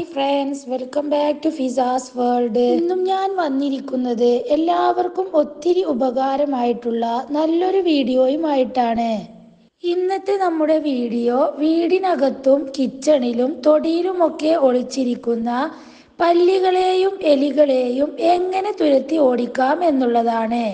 Hi friends welcome back to Fiza's world ഇന്നും ഞാൻ വന്നിരിക്കുന്നത് എല്ലാവർക്കും ഒത്തിരി ഉപകാരമായിട്ടുള്ള നല്ലൊരു വീഡിയോയുമായിട്ടാണ്. ഇന്നത്തെ നമ്മുടെ വീഡിയോ വീടിനകത്തും കിച്ചണിലും തൊടിയിലുമൊക്കെ ഒളിച്ചിരിക്കുന്ന പല്ലികളെയും എലികളെയും എങ്ങനെ തുരത്തി ഓടിക്കാം എന്നുള്ളതാണ്.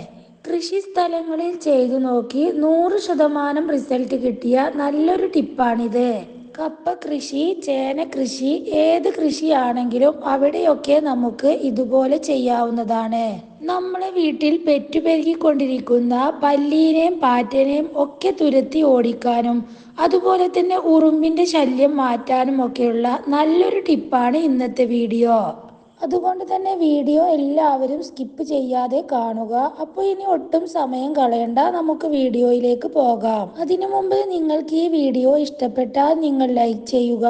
കൃഷി സ്ഥലങ്ങളിൽ ചെയ്തു നോക്കി നൂറ് ശതമാനം റിസൾട്ട് കിട്ടിയ നല്ലൊരു ടിപ്പാണിത് കപ്പ കൃഷി ചേന കൃഷി ഏത് കൃഷിയാണെങ്കിലും അവിടെയൊക്കെ നമുക്ക് ഇതുപോലെ ചെയ്യാവുന്നതാണ്. നമ്മളെ വീട്ടിൽ പെറ്റുപെരുകിക്കൊണ്ടിരിക്കുന്ന പല്ലീനെയും പാറ്റനെയും ഒക്കെ തുരത്തി ഓടിക്കാനും അതുപോലെ തന്നെ ഉറുമ്പിന്റെ ശല്യം മാറ്റാനും ഒക്കെയുള്ള നല്ലൊരു ടിപ്പാണ് ഇന്നത്തെ വീഡിയോ. അതുകൊണ്ട് തന്നെ വീഡിയോ എല്ലാവരും സ്കിപ്പ് ചെയ്യാതെ കാണുക. അപ്പോൾ ഇനി ഒട്ടും സമയം കളയണ്ട. നമുക്ക് വീഡിയോയിലേക്ക് പോകാം. അതിനു മുമ്പ് നിങ്ങൾക്ക് ഈ വീഡിയോ ഇഷ്ടപ്പെട്ടാൽ നിങ്ങൾ ലൈക്ക് ചെയ്യുക.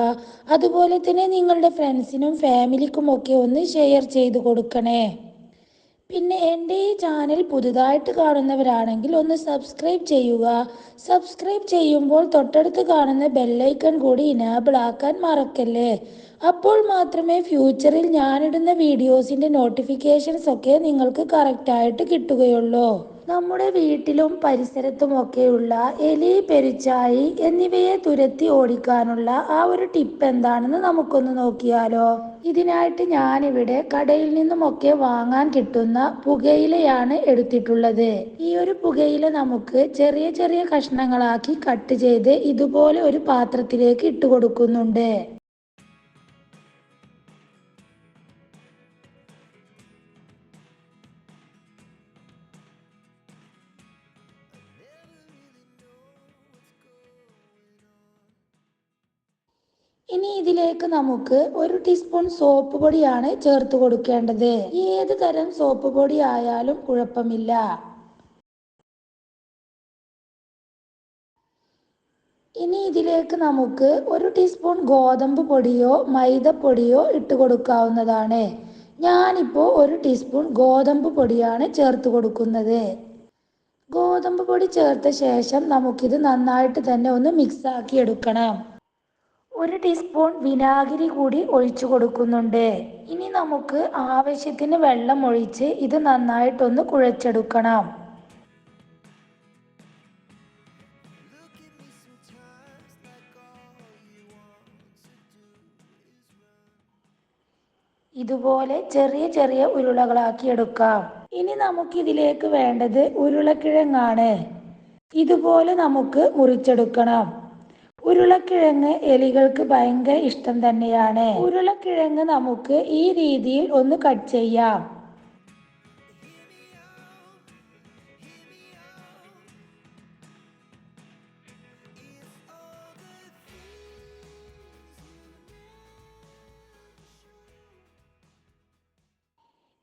അതുപോലെ തന്നെ നിങ്ങളുടെ ഫ്രണ്ട്സിനും ഫാമിലിക്കും ഒക്കെ ഒന്ന് ഷെയർ ചെയ്ത് കൊടുക്കണേ. പിന്നെ എന്റെ ഈ ചാനൽ പുതുതായിട്ട് കാണുന്നവരാണെങ്കിൽ ഒന്ന് സബ്സ്ക്രൈബ് ചെയ്യുക. സബ്സ്ക്രൈബ് ചെയ്യുമ്പോൾ തൊട്ടടുത്ത് കാണുന്ന ബെല്ലൈക്കൺ കൂടി ഇനാബിൾ ആക്കാൻ മറക്കല്ലേ? അപ്പോൾ മാത്രമേ ഫ്യൂച്ചറിൽ ഞാനിടുന്ന വീഡിയോസിന്റെ നോട്ടിഫിക്കേഷൻസ് ഒക്കെ നിങ്ങൾക്ക് കറക്റ്റായിട്ട് കിട്ടുകയുള്ളൂ. നമ്മുടെ വീട്ടിലും പരിസരത്തുമൊക്കെയുള്ള എലി പെരുച്ചാഴി എന്നിവയെ തുരത്തി ഓടിക്കാനുള്ള ആ ഒരു ടിപ്പ് എന്താണെന്ന് നമുക്കൊന്ന് നോക്കിയാലോ. ഇതിനായിട്ട് ഞാനിവിടെ കടയിൽ നിന്നുമൊക്കെ വാങ്ങാൻ കിട്ടുന്ന പുകയിലയാണ് എടുത്തിട്ടുള്ളത്. ഈ ഒരു പുകയില നമുക്ക് ചെറിയ ചെറിയ കഷ്ണങ്ങളാക്കി കട്ട് ചെയ്ത് ഇതുപോലെ ഒരു പാത്രത്തിലേക്ക് ഇട്ട് കൊടുക്കുന്നുണ്ട്. ഇനി ഇതിലേക്ക് നമുക്ക് ഒരു ടീസ്പൂൺ സോപ്പ് പൊടിയാണ് ചേർത്ത് കൊടുക്കേണ്ടത്. ഏത് തരം സോപ്പ് പൊടി ആയാലും കുഴപ്പമില്ല. ഇനി ഇതിലേക്ക് നമുക്ക് ഒരു ടീസ്പൂൺ ഗോതമ്പ് പൊടിയോ മൈദപ്പൊടിയോ ഇട്ട് കൊടുക്കാവുന്നതാണ്. ഞാനിപ്പോൾ ഒരു ടീസ്പൂൺ ഗോതമ്പ് പൊടിയാണ് ചേർത്ത് കൊടുക്കുന്നത്. ഗോതമ്പ് പൊടി ചേർത്ത ശേഷം നമുക്കിത് നന്നായിട്ട് തന്നെ ഒന്ന് മിക്സ് ആക്കി എടുക്കണം. ഒരു ടീസ്പൂൺ വിനാഗിരി കൂടി ഒഴിച്ചു കൊടുക്കുന്നുണ്ട്. ഇനി നമുക്ക് ആവശ്യത്തിന് വെള്ളം ഒഴിച്ച് ഇത് നന്നായിട്ടൊന്ന് കുഴച്ചെടുക്കണം. ഇതുപോലെ ചെറിയ ചെറിയ ഉരുളകളാക്കി എടുക്കാം. ഇനി നമുക്ക് ഇതിലേക്ക് വേണ്ടത് ഉരുളക്കിഴങ്ങാണ്. ഇതുപോലെ നമുക്ക് മുറിച്ചെടുക്കണം. ഉരുളക്കിഴങ്ങ് എലികൾക്ക് ഭയങ്കര ഇഷ്ടം തന്നെയാണ്. ഉരുളക്കിഴങ്ങ് നമുക്ക് ഈ രീതിയിൽ ഒന്ന് കട്ട് ചെയ്യാം.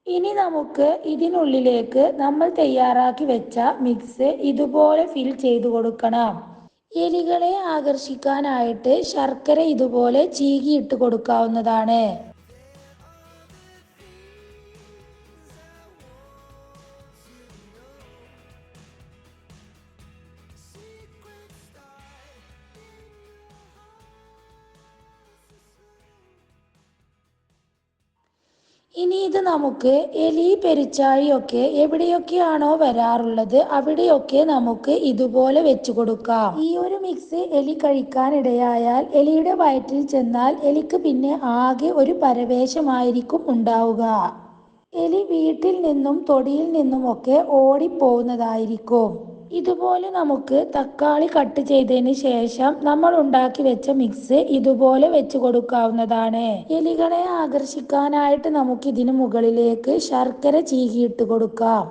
ഇനി നമുക്ക് ഇതിനുള്ളിലേക്ക് നമ്മൾ തയ്യാറാക്കി വെച്ച മിക്സ് ഇതുപോലെ ഫിൽ ചെയ്തു കൊടുക്കണം. എലികളെ ആകർഷിക്കാനായിട്ട് ശർക്കര ഇതുപോലെ ചീകിയിട്ട് കൊടുക്കാവുന്നതാണ്. ഇനി ഇത് നമുക്ക് എലി പെരിച്ചാഴിയൊക്കെ എവിടെയൊക്കെയാണോ വരാറുള്ളത് അവിടെയൊക്കെ നമുക്ക് ഇതുപോലെ വെച്ചു കൊടുക്കാം. ഈ ഒരു മിക്സ് എലി കഴിക്കാനിടയായാൽ എലിയുടെ വയറ്റിൽ ചെന്നാൽ എലിക്ക് പിന്നെ ആകെ ഒരു പരവേശമായിരിക്കും ഉണ്ടാവുക. എലി വീട്ടിൽ നിന്നും തൊടിയിൽ നിന്നുമൊക്കെ ഓടിപ്പോകുന്നതായിരിക്കും ഇതുപോലെ നമുക്ക് തക്കാളി കട്ട് ചെയ്തതിന് ശേഷം നമ്മൾ ഉണ്ടാക്കി വെച്ച മിക്സ് ഇതുപോലെ വെച്ച് കൊടുക്കാവുന്നതാണ്. എലികളെ ആകർഷിക്കാനായിട്ട് നമുക്ക് ഇതിന് മുകളിലേക്ക് ശർക്കര ചീകിയിട്ട് കൊടുക്കാം.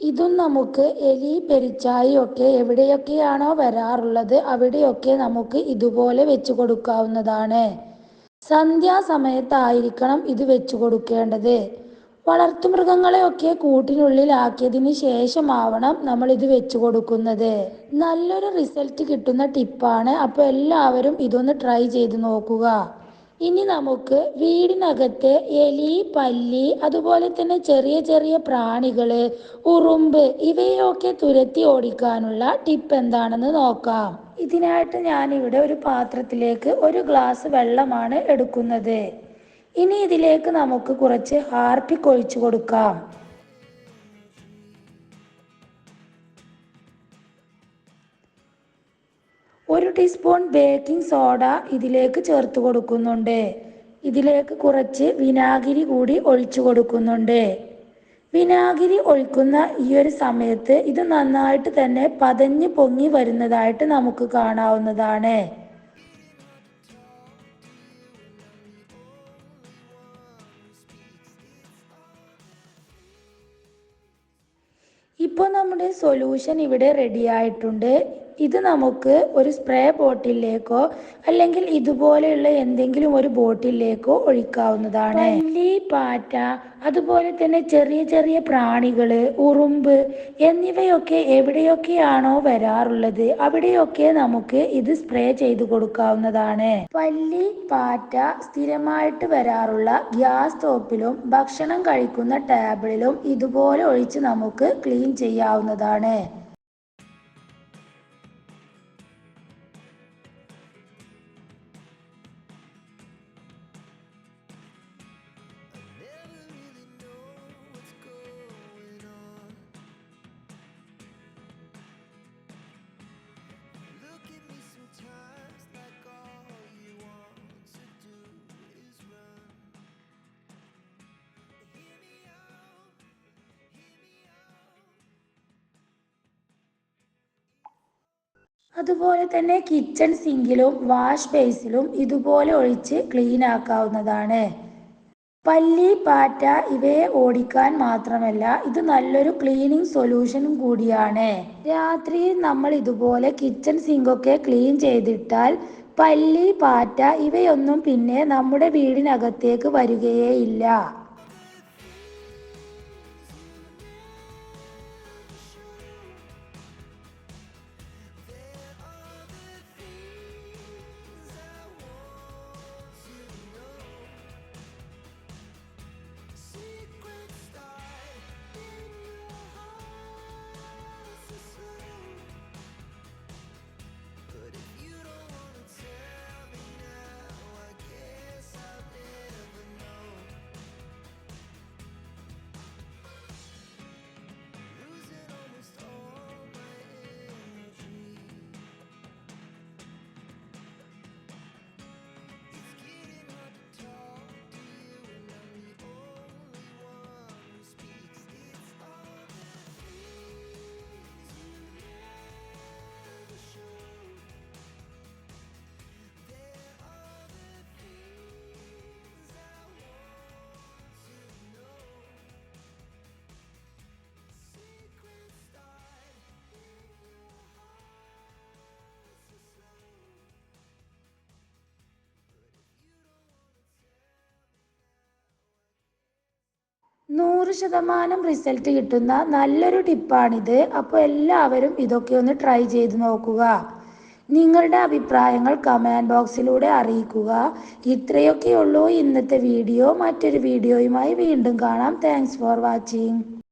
ഇതും നമുക്ക് എലി പെരിച്ചായി ഒക്കെ എവിടെയൊക്കെയാണോ വരാറുള്ളത് അവിടെയൊക്കെ നമുക്ക് ഇതുപോലെ വെച്ച് കൊടുക്കാവുന്നതാണ്. സന്ധ്യാസമയത്തായിരിക്കണം ഇത് വെച്ച് കൊടുക്കേണ്ടത്. വളർത്തുമൃഗങ്ങളെയൊക്കെ കൂട്ടിനുള്ളിലാക്കിയതിന് ശേഷമാവണം നമ്മൾ ഇത് വെച്ച് കൊടുക്കുന്നത്. നല്ലൊരു റിസൾട്ട് കിട്ടുന്ന ടിപ്പാണ്. അപ്പോൾ എല്ലാവരും ഇതൊന്ന് ട്രൈ ചെയ്ത് നോക്കുക. ഇനി നമുക്ക് വീടിനകത്ത് എലി പല്ലി അതുപോലെ തന്നെ ചെറിയ ചെറിയ പ്രാണികൾ ഉറുമ്പ് ഇവയൊക്കെ തുരത്തി ഓടിക്കാനുള്ള ടിപ്പ് എന്താണെന്ന് നോക്കാം. ഇതിനായിട്ട് ഞാനിവിടെ ഒരു പാത്രത്തിലേക്ക് ഒരു ഗ്ലാസ് വെള്ളമാണ് എടുക്കുന്നത്. ഇനി ഇതിലേക്ക് നമുക്ക് കുറച്ച് ഹാർപ്പിക് ഒഴിച്ചു കൊടുക്കാം. ഒരു ടീസ്പൂൺ ബേക്കിംഗ് സോഡ ഇതിലേക്ക് ചേർത്ത് കൊടുക്കുന്നുണ്ട്. ഇതിലേക്ക് കുറച്ച് വിനാഗിരി കൂടി ഒഴിച്ചു കൊടുക്കുന്നുണ്ട്. വിനാഗിരി ഒഴിക്കുന്ന ഈ ഒരു സമയത്ത് ഇത് നന്നായിട്ട് തന്നെ പതഞ്ഞ് പൊങ്ങി വരുന്നതായിട്ട് നമുക്ക് കാണാവുന്നതാണ്. ഇപ്പോൾ നമ്മുടെ സൊല്യൂഷൻ ഇവിടെ റെഡി ആയിട്ടുണ്ട്. ഇത് നമുക്ക് ഒരു സ്പ്രേ ബോട്ടിലേക്കോ അല്ലെങ്കിൽ ഇതുപോലെയുള്ള എന്തെങ്കിലും ഒരു ബോട്ടിലേക്കോ ഒഴിക്കാവുന്നതാണ്. പല്ലി പാറ്റ അതുപോലെ തന്നെ ചെറിയ ചെറിയ പ്രാണികൾ ഉറുമ്പ് എന്നിവയൊക്കെ എവിടെയൊക്കെയാണോ വരാറുള്ളത് അവിടെയൊക്കെ നമുക്ക് ഇത് സ്പ്രേ ചെയ്ത് കൊടുക്കാവുന്നതാണ്. പല്ലി പാറ്റ സ്ഥിരമായിട്ട് വരാറുള്ള ഗ്യാസ് സ്റ്റോപ്പിലും ഭക്ഷണം കഴിക്കുന്ന ടേബിളിലും ഇതുപോലെ ഒഴിച്ച് നമുക്ക് ക്ലീൻ ചെയ്യാവുന്നതാണ്. അതുപോലെ തന്നെ കിച്ചൺ സിങ്കിലും വാഷ് ബേസിലും ഇതുപോലെ ഒഴിച്ച് ക്ലീൻ ആക്കാവുന്നതാണ്. പല്ലി പാറ്റ ഇവയെ ഓടിക്കാൻ മാത്രമല്ല ഇത് നല്ലൊരു ക്ലീനിങ് സൊല്യൂഷനും കൂടിയാണ്. രാത്രി നമ്മൾ ഇതുപോലെ കിച്ചൺ സിങ്കൊക്കെ ക്ലീൻ ചെയ്തിട്ടാൽ പല്ലി പാറ്റ ഇവയൊന്നും പിന്നെ നമ്മുടെ വീടിനകത്തേക്ക് വരികയേ നൂറ് ശതമാനം റിസൾട്ട് കിട്ടുന്ന നല്ലൊരു ടിപ്പാണിത് അപ്പോൾ എല്ലാവരും ഇതൊക്കെ ഒന്ന് ട്രൈ ചെയ്ത് നോക്കുക. നിങ്ങളുടെ അഭിപ്രായങ്ങൾ കമന്റ് ബോക്സിലൂടെ അറിയിക്കുക. ഇത്രയൊക്കെയുള്ളൂ ഇന്നത്തെ വീഡിയോ മറ്റൊരു വീഡിയോയുമായി വീണ്ടും കാണാം. Thanks for watching